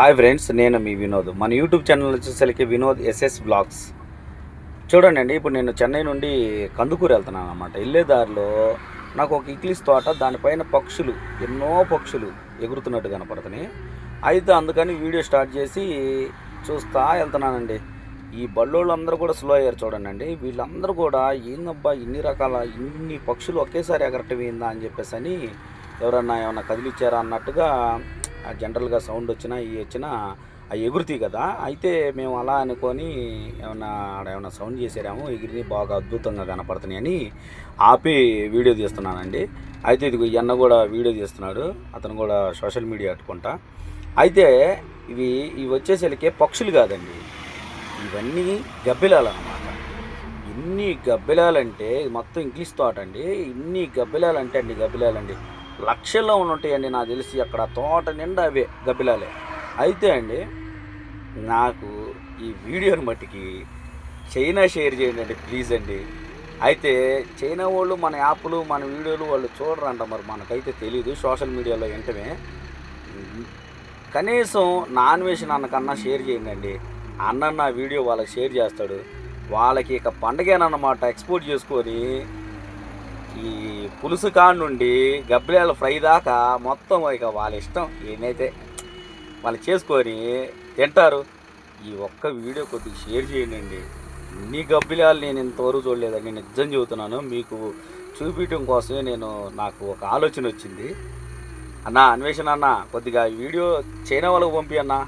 Hi friends నేను మీ వినోద్. మన YouTube channel వచ్చేసరికి వినోద్ ఎస్ఎస్ బ్లాగ్స్. చూడండి ఇప్పుడు నేను చెన్నై నుండి కందుకూరు వెళ్తున్నాను అనమాట వెళ్ళే దారిలో నాకు ఒక ఇక్లీస్ తోట దానిపైన పక్షులు ఎన్నో పక్షులు ఎగురుతున్నట్టు కనపడుతున్నాయి. అయితే అందుకని వీడియో స్టార్ట్ చేసి చూస్తా వెళ్తున్నానండి. ఈ బళ్ళోళ్ళందరూ కూడా స్లో అయ్యారు చూడండి వీళ్ళందరూ కూడా ఏందబ్బా ఇన్ని రకాల ఇన్ని పక్షులు ఒకేసారి ఎగరటం ఏందా అని చెప్పేసి అని ఎవరన్నా ఏమన్నా కదిలిచ్చారా అన్నట్టుగా జనరల్గా సౌండ్ వచ్చినా ఇవి వచ్చినా అవి ఎగురుతాయి కదా. అయితే మేము అలా అనుకొని ఏమన్నా ఆడ సౌండ్ చేసారేమో ఎగిరిని బాగా అద్భుతంగా కనపడుతున్నాయి అని ఆపి వీడియో తీస్తున్నానండి. అయితే ఇది అన్న కూడా వీడియో తీస్తున్నాడు అతను కూడా సోషల్ మీడియా అట్టుకుంటా అయితే ఇవి ఇవి వచ్చేసరికి పక్షులు కాదండి. ఇవన్నీ గబ్బిలాలన్నమాట. ఇన్ని గబ్బిలాలంటే మొత్తం ఇంగ్లీష్ తోట అండి ఇన్ని గబ్బిలాలంటే అండి గబ్బిలాలండి. లక్షల్లో ఉంటాయండి నాకు తెలిసి అక్కడ తోట నిండా అవే గబ్బిలాలే. అయితే అండి నాకు ఈ వీడియోని మట్టికి చైనా షేర్ చేయండి అండి ప్లీజ్ అండి. అయితే చైనా వాళ్ళు మన యాప్లు మన వీడియోలు వాళ్ళు చూడరంట మరి మనకైతే తెలియదు సోషల్ మీడియాలో వెంటనే. కనీసం నాన్ వెజ్ నాన్నకన్నా షేర్ చేయండి అండి. అన్న నా వీడియో వాళ్ళకి షేర్ చేస్తాడు. వాళ్ళకి ఇక పండగేనన్నమాట ఎక్స్పోర్ట్ చేసుకొని ఈ పులుసు కాడ నుండి గబ్బిలాల ఫ్రై దాకా మొత్తం ఇక వాళ్ళ ఇష్టం. ఏమైతే వాళ్ళు చేసుకొని తింటారు. ఈ ఒక్క వీడియో కొద్దిగా షేర్ చేయండి ఇన్ని గబ్బిలాలు నేను ఇంతవరకు చూడలేదండి. నిజం చెబుతున్నాను. మీకు చూపించడం కోసమే నేను నాకు ఒక ఆలోచన వచ్చింది. అన్న అన్వేషణ అన్న కొద్దిగా వీడియో చైనా వాళ్ళకి పంపి అన్నా.